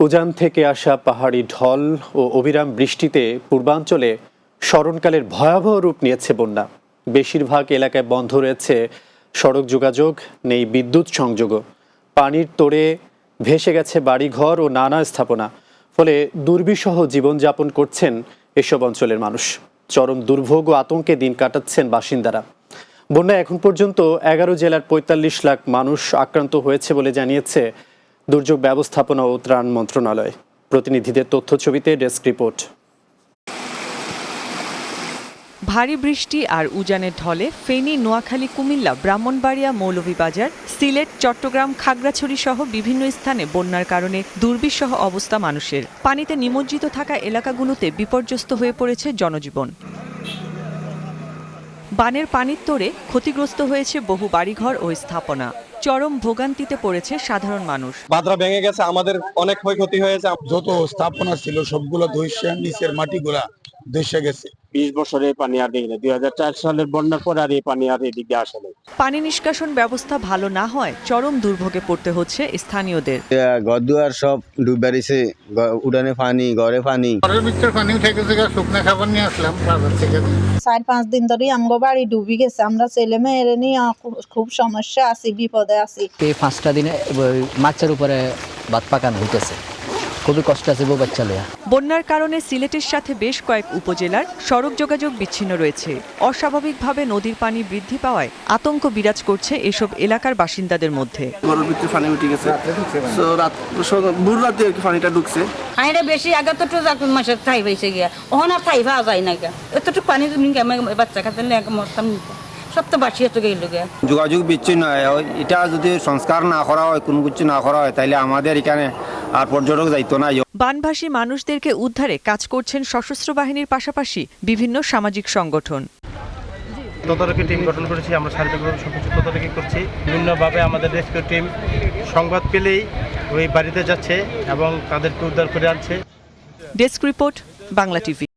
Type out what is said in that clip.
উজান থেকে আসা পাহাড়ি ঢল ও অবিরাম বৃষ্টিতে পূর্বাঞ্চলে স্মরণকালের ভয়াবহ রূপ নিয়েছে বন্যা। বেশিরভাগ এলাকায় বন্ধ রয়েছে সড়ক যোগাযোগ, নেই বিদ্যুৎ সংযোগও। পানির তোড়ে ভেসে গেছে বাড়িঘর ও নানা স্থাপনা, ফলে দুর্বিষহ জীবনযাপন করছেন এসব অঞ্চলের মানুষ। চরম দুর্ভোগ ও আতঙ্কে দিন কাটাচ্ছেন বাসিন্দারা। বন্যায় এখন পর্যন্ত এগারো জেলার পঁয়তাল্লিশ লাখ মানুষ আক্রান্ত হয়েছে বলে জানিয়েছে দুর্যোগ ব্যবস্থাপনা ও ত্রাণ মন্ত্রণালয়। প্রতিনিধিদের তথ্য ছবিতে ডেস্ক রিপোর্ট। ভারী বৃষ্টি আর উজানের ঢলে ফেনী, নোয়াখালী, কুমিল্লা, ব্রাহ্মণবাড়িয়া, মৌলভীবাজার, সিলেট, চট্টগ্রাম, খাগড়াছড়ি সহ বিভিন্ন স্থানে বন্যার কারণে দুর্বিষহ অবস্থা মানুষের। পানিতে নিমজ্জিত থাকা এলাকাগুলোতে বিপর্যস্ত হয়ে পড়েছে জনজীবন। বানের পানির তোড়ে ক্ষতিগ্রস্ত হয়েছে বহু বাড়িঘর ও স্থাপনা। চরম ভোগান্তিতে পড়েছে সাধারণ মানুষ। বাদরা ভেঙে গেছে আমাদের অনেক ক্ষয়ক্ষতি হয়েছে। যত স্থাপনা ছিল সবগুলো ধৈর্য নিচের মাটিগুলা ধসে গেছে। বিশ বছরে পানি আর দেখি দুই সালের বন্যার পরে আর এই পানি আর এদিকে আসে নাই। পানি নিষ্কাশন ব্যবস্থা ভালো না হয় চরম দুর্ভোগে পড়তে হচ্ছে স্থানীয়দের। ঘর দুয়ার সব ডুব উড়ানে পানি ঘরে পানি। ঘরের ভিতর পানি উঠে গেছে শুকনো খাবার নিয়ে আসলাম বাজার থেকে। চার পাঁচ দিন ধরে আমগো বাড়ি ডুবি গেছে। আমরা ছেলে মেয়েরে নিয়ে খুব সমস্যা আছি বিপদে আছি। এই পাঁচটা দিনে মাছের উপরে ভাত পাকানো হইতেছে। খুবই কষ্ট আছে বউ বাচ্চা লইয়া। বন্যার কারণে সিলেটের সাথে বেশ কয়েক উপজেলার সড়ক যোগাযোগ বিচ্ছিন্ন রয়েছে। অস্বাভাবিকভাবে নদীর পানি বৃদ্ধি পাওয়ায় আতঙ্ক বিরাজ করছে এসব এলাকার বাসিন্দাদের মধ্যে। ঘরের ভিতরে পানি উঠে গেছে। তো রাত ভোর রাতে আর কি পানিটা ঢুকছে। হাইরে বেশি আগে তো তো যাক মাসের ঠাই পাইছে গিয়া। ওখানে আর ঠাই পাওয়া যায় না গিয়া। এতটুকু পানি তুমি বাচ্চা খাতে মরতাম নি। সব তো বাসিয়ে তো গেল যোগাযোগ বিচ্ছিন্ন হয়। এটা যদি সংস্কার না করা হয় কোনো কিছু না করা হয় তাহলে আমাদের এখানে আর পর্যটক যাইতো না বানভাসী মানুষদেরকে উদ্ধারে কাজ করছেন সশস্ত্র বাহিনীর পাশাপাশি বিভিন্ন সামাজিক সংগঠন। তদারকি টিম গঠন করেছি আমরা সার্বিকভাবে সব কিছু তদারকি করছি। বিভিন্নভাবে আমাদের রেস্কিউ টিম সংবাদ পেলেই ওই বাড়িতে যাচ্ছে এবং তাদেরকে উদ্ধার করে আনছে। Desk report Bangla TV.